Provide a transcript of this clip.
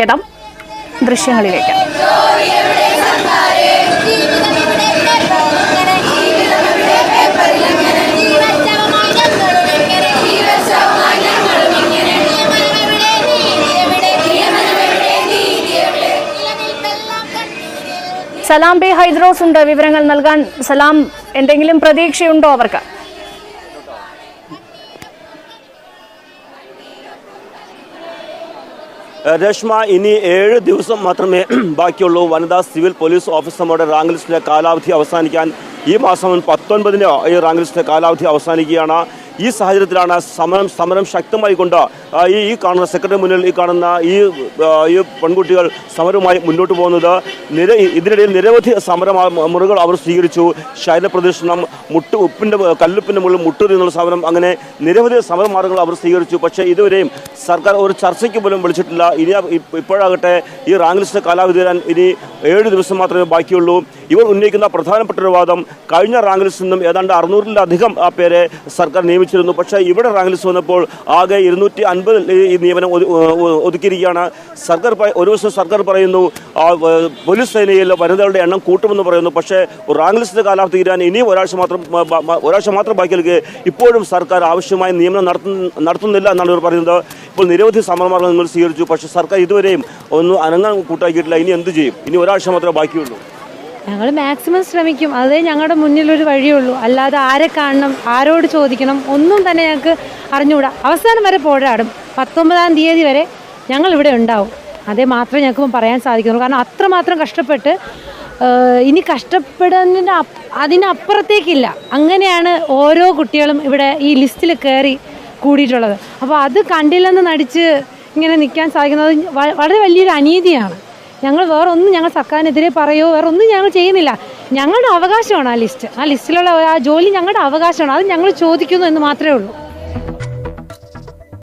ഇടം ദൃശ്യങ്ങളിലേക്ക്. സലാം ബി ഹൈദ്രോസ് ഉണ്ട്. വിവരങ്ങൾ നൽകാൻ സലാം എന്തെങ്കിലും പ്രതീക്ഷയുണ്ടോ അവർക്ക്? രേഷ്മ ഇനി ഏഴ് ദിവസം മാത്രമേ ബാക്കിയുള്ളൂ. വനിതാ സിവിൽ പോലീസ് ഓഫീസർമാരുടെ റാങ്ക് ലിസ്റ്റിലെ കാലാവധി അവസാനിക്കാൻ ഈ മാസം പത്തൊൻപതിന് ഈ റാങ്ക് ലിസ്റ്റിലെ കാലാവധി അവസാനിക്കുകയാണ്. ഈ സാഹചര്യത്തിലാണ് സമരം സമരം ശക്തമായി കൊണ്ട് ഈ ഈ കാണുന്ന സെക്രട്ടറി മുന്നിൽ ഈ കാണുന്ന ഈ ഈ പെൺകുട്ടികൾ സമരവുമായി മുന്നോട്ട് പോകുന്നത്. നിര ഇതിനിടയിൽ നിരവധി സമര മുറകൾ അവർ സ്വീകരിച്ചു. ശൈല പ്രദർശനം മുട്ട് ഉപ്പിന്റെ കല്ലുപ്പിന്റെ മുകളിൽ മുട്ടൂരി എന്നുള്ള സമരം അങ്ങനെ നിരവധി സമരമാർഗങ്ങൾ അവർ സ്വീകരിച്ചു. പക്ഷേ ഇതുവരെയും സർക്കാർ ഒരു ചർച്ചയ്ക്ക് പോലും വിളിച്ചിട്ടില്ല. ഇനി ഇപ്പോഴാകട്ടെ ഈ റാങ്ക് ലിസ്റ്റ് കാലാവധി തരാൻ ഇനി ഏഴ് ദിവസം മാത്രമേ ബാക്കിയുള്ളൂ. ഇവർ ഉന്നയിക്കുന്ന പ്രധാനപ്പെട്ട ഒരു വാദം കഴിഞ്ഞ റാങ്ക് ലിസ്റ്റിൽ നിന്നും ഏതാണ്ട് അറുന്നൂറിലധികം ആ പേരെ സർക്കാർ നിയമിച്ചിരുന്നു പക്ഷേ ഇവിടെ റാങ്ക് ലിസ്റ്റ് വന്നപ്പോൾ ആകെ ഇരുന്നൂറ്റി അൻപത് ഈ നിയമനം ഒതുക്കിയിരിക്കുകയാണ്. സർക്കാർ ഒരു ദിവസം സർക്കാർ പറയുന്നു പോലീസ് സേനയിൽ വനിതകളുടെ എണ്ണം കൂട്ടുമെന്ന് പറയുന്നു. പക്ഷേ റാങ്ക് ലിസ്റ്റ് കാലാവധി തീരാൻ ഇനിയും ഒരാഴ്ച മാത്രം ഒരാഴ്ച മാത്രം ബാക്കി നിൽക്കെ ഇപ്പോഴും സർക്കാർ ആവശ്യമായ നിയമനം നടത്തുന്ന നടത്തുന്നില്ല എന്നാണ് ഇവർ പറയുന്നത്. ഇപ്പോൾ നിരവധി സമരമാർഗങ്ങൾ നിങ്ങൾ സ്വീകരിച്ചു. പക്ഷേ സർക്കാർ ഇതുവരെയും ഒന്നും അനങ്ങാൻ കൂട്ടാക്കിയിട്ടില്ല. ഇനി എന്ത് ചെയ്യും? ഇനി ഒരാഴ്ച മാത്രമേ ബാക്കിയുള്ളൂ. ഞങ്ങൾ മാക്സിമം ശ്രമിക്കും. അതേ ഞങ്ങളുടെ മുന്നിലൊരു വഴിയുള്ളൂ. അല്ലാതെ ആരെ കാണണം ആരോട് ചോദിക്കണം ഒന്നും തന്നെ ഞങ്ങൾക്ക് അറിഞ്ഞുകൂടാ. അവസാനം വരെ പോരാടും. പത്തൊമ്പതാം തീയതി വരെ ഞങ്ങൾ ഇവിടെ ഉണ്ടാവും. അതേ മാത്രമേ ഞങ്ങൾക്ക് പറയാൻ സാധിക്കുന്നുള്ളൂ. കാരണം അത്രമാത്രം കഷ്ടപ്പെട്ട് ഇനി കഷ്ടപ്പെടുന്നതിന് അതിനപ്പുറത്തേക്കില്ല. അങ്ങനെയാണ് ഓരോ കുട്ടികളും ഇവിടെ ഈ ലിസ്റ്റിൽ കയറി കൂടിയിട്ടുള്ളത്. അപ്പോൾ അത് കണ്ടില്ലെന്ന് നടിച്ച് ഇങ്ങനെ നിൽക്കാൻ സാധിക്കുന്നത് വളരെ വലിയൊരു അനീതിയാണ്. ഞങ്ങൾ വേറെ ഒന്നും ഞങ്ങൾ സർക്കാരിനെതിരെ പറയുമോ വേറെ ഒന്നും ഞങ്ങൾ ചെയ്യുന്നില്ല. ഞങ്ങളുടെ അവകാശമാണ് ആ ലിസ്റ്റ്. ആ ലിസ്റ്റിലുള്ള ആ ജോലി ഞങ്ങളുടെ അവകാശമാണ്. അത് ഞങ്ങൾ ചോദിക്കുന്നു എന്ന് മാത്രമേ ഉള്ളൂ.